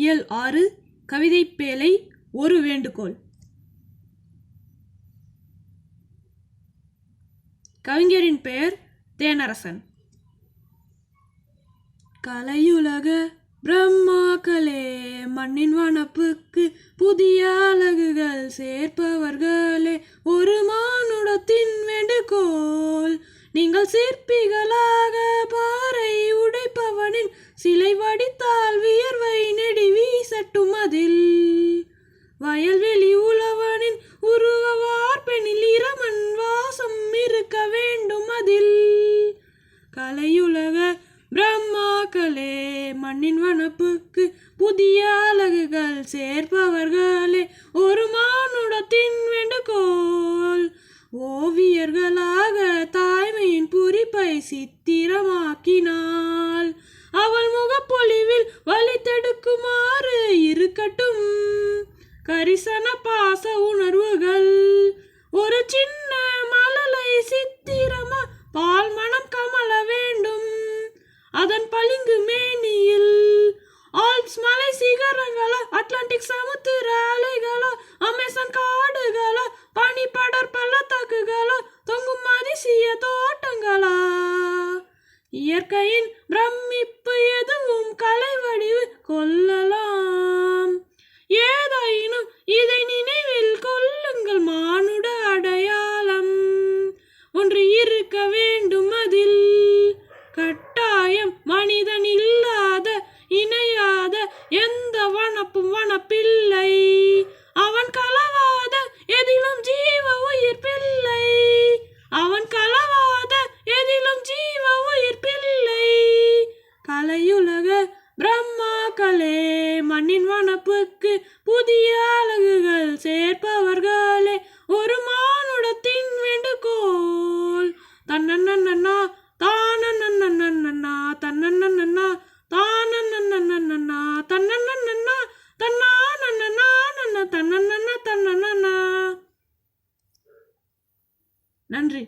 இயல் ஆறு கவிதை பேலை ஒரு வேண்டுகோள். கவிஞரின் பெயர் தேனரசன். கலையுலக பிரம்மாக்களே மண்ணின் வனப்புக்கு புதிய அழகுகள் சேர்ப்பவர்களே ஒரு மானுடத்தின் வேண்டுகோள். நீங்கள் சிற்பிகளாக பாறை வயல்வெளி உழவனின் உருவவார் வார்ப்பெனில் இரமன் வாசம் இருக்க வேண்டும் அதில். கலையுலக பிரம்மாக்களே மண்ணின் வனப்புக்கு புதிய அழகுகள் சேர்ப்பவர்களே ஒரு மானுடத்தின் வேண்டுகோள். ஓவியர்களாக தாய்மையின் புரிப்பை சித்திரமாக்கினார். தரிசன பாச உணர்வுகள். ஒரு சின்ன மலலை சித்திரமா பால் மனம் கமல வேண்டும். அதன் பளிங்கு மேனியில் ஆல்ப்ஸ் மலை சிகரங்களோ அட்லாண்டிக் சமுத்திர அலைகளோ அமேசான் காடுகளோ பனிப்படர் பள்ளத்தாக்குகளோ தொங்கும் அதிசய தோட்டங்களா. இயற்கையின் பிரமிப்பு கலையுலக பிரம்மாக்களே மண்ணின் வனப்புக்கு புதிய அழகுகள் சேர்ப்பவர்களே ஒரு மானுடத்தின் வேண்டுகோள். தன்னன்னா தானன்னா தன்னன்னா தானன்னா தன்னன்னா தன்னானன்னா தன்னண்ணா தன்னண்ணா நன்றி.